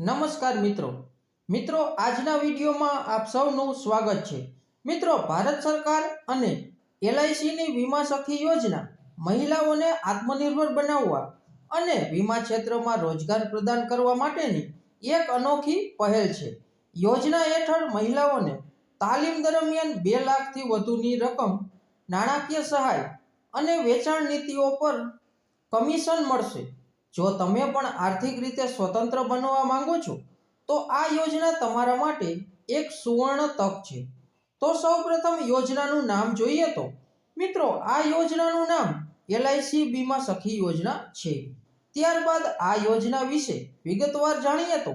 નમસ્કાર મિત્રો. મિત્રો, આજના વિડીયોમાં આપ સૌનું સ્વાગત છે. મિત્રો, ભારત સરકાર અને એલઆઈસીની વીમા સખી યોજના મહિલાઓને આત્મનિર્ભર બનાવવા અને વીમા ક્ષેત્રમાં રોજગાર પ્રદાન કરવા માટેની એક અનોખી પહેલ છે. યોજના હેઠળ મહિલાઓને તાલીમ દરમિયાન બે લાખથી વધુની રકમ, નાણાકીય સહાય અને વેચાણ નીતિઓ પર કમિશન મળશે. જો તમે પણ આર્થિક રીતે સ્વતંત્ર બનવા માંગો છો, તો આ યોજના તમારા માટે એક સુવર્ણ તક છે. તો સૌપ્રથમ યોજનાનું નામ જોઈએ તો, મિત્રો, આ યોજનાનું નામ એલઆઈસી બીમા સખી યોજના છે. ત્યારબાદ આ યોજના વિશે વિગતવાર જાણીએ તો,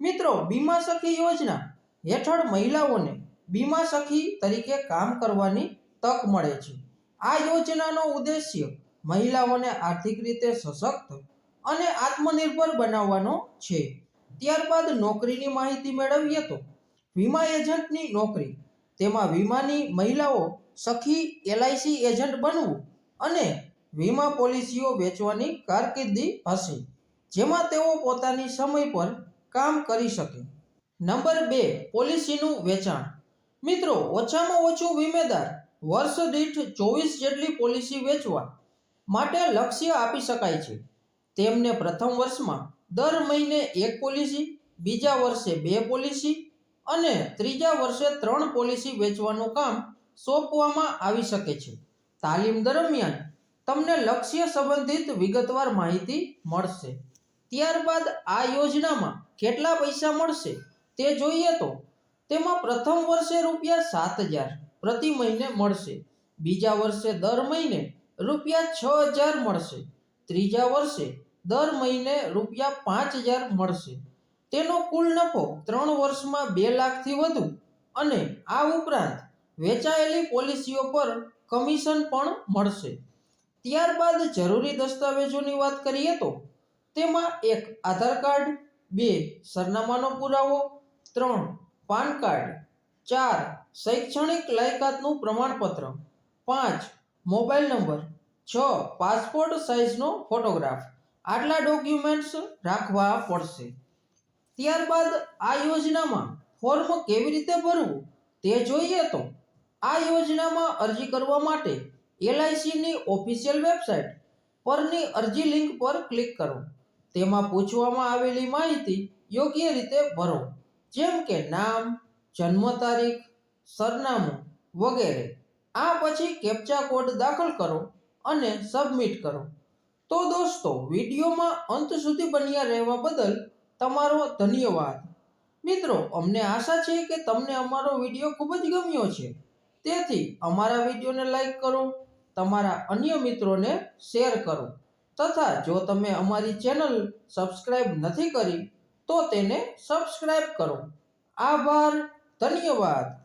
મિત્રો, બીમા સખી યોજના હેઠળ મહિલાઓને બીમા સખી તરીકે કામ કરવાની તક મળે છે. આ યોજનાનો ઉદ્દેશ્ય મહિલાઓને આર્થિક રીતે સશક્ત અને આત્મનિર્ભર બનાવવાનો છે. ત્યારબાદ નોકરીની માહિતી મેળવીએ તો વીમા એજન્ટની નોકરી, તેમાં વીમાની મહિલાઓ સખી એલઆઈસી એજન્ટ બનવું અને વીમા પોલિસીઓ વેચવાની કારકિર્દી હશે, જેમાં તેઓ પોતાની સમય પર કામ કરી શકે. નંબર બે, પોલિસીનું વેચાણ. મિત્રો, ઓછામાં ઓછું વીમેદાર વર્ષ દીઠ ચોવીસ જેટલી પોલિસી વેચવા માટે લક્ષ્ય આપી શકાય છે. તેમને પ્રથમ વર્ષમાં દર મહિને એક પોલિસી, બીજા વર્ષે બે પોલિસી અને ત્રીજા વર્ષે ત્રણ પોલિસી વેચવાનું કામ સોંપવામાં આવી શકે છે. તાલીમ દરમિયાન તમને લક્ષ્ય સંબંધિત વિગતવાર માહિતી મળશે. ત્યારબાદ આ યોજનામાં કેટલા પૈસા મળશે તે જોઈએ તો તેમાં પ્રથમ વર્ષે રૂપિયા સાત હજાર પ્રતિ મહિને મળશે. બીજા વર્ષે દર મહિને રૂપિયા છ હજાર મળશે. ત્રીજા વર્ષે દર મહિને રૂપિયા પાંચ હજાર મળશે. તેનો કુલ નફો ત્રણ વર્ષમાં બે લાખથી વધુ અને આ ઉપરાંત વેચાયેલી પોલિસીઓ પર કમિશન પણ મળશે. ત્યારબાદ જરૂરી દસ્તાવેજોની વાત કરીએ તો તેમાં એક આધાર કાર્ડ, બે સરનામાનો પુરાવો, ત્રણ પાન કાર્ડ, ચાર શૈક્ષણિક લાયકાતનું પ્રમાણપત્ર, પાંચ મોબાઈલ નંબર છ પાસપોર્ટ સાઇઝનો ફોટોગ્રાફ આટલા ડોક્યુમેન્ટ્સ રાખવા પડશે. ત્યારબાદ આ યોજનામાં ફોર્મ કેવી રીતે ભરવું તે જોઈએ તો આ યોજનામાં અરજી કરવા માટે એલઆઈસીની ઓફિશિયલ વેબસાઇટ પરની અરજી લિંક પર ક્લિક કરો. તેમાં પૂછવામાં આવેલી માહિતી યોગ્ય રીતે ભરો. જેમ કે નામ, જન્મ તારીખ, સરનામું વગેરે. આ પછી કેપ્ચા કોડ દાખલ કરો. અને સબમિટ કરો. તો દોસ્તો, વિડીયોમાં અંત સુધી બન્યા રહેવા બદલ તમારો ધન્યવાદ. મિત્રો, અમને આશા છે કે તમને અમારો વીડિયો ખૂબ જ ગમ્યો છે. તેથી અમારા વિડીયોને લાઈક કરો, તમારા અન્ય મિત્રોને શેર કરો, તથા જો તમે અમારી ચેનલ સબસ્ક્રાઈબ નથી કરી, તો તેને સબસ્ક્રાઈબ કરો. આભાર, ધન્યવાદ.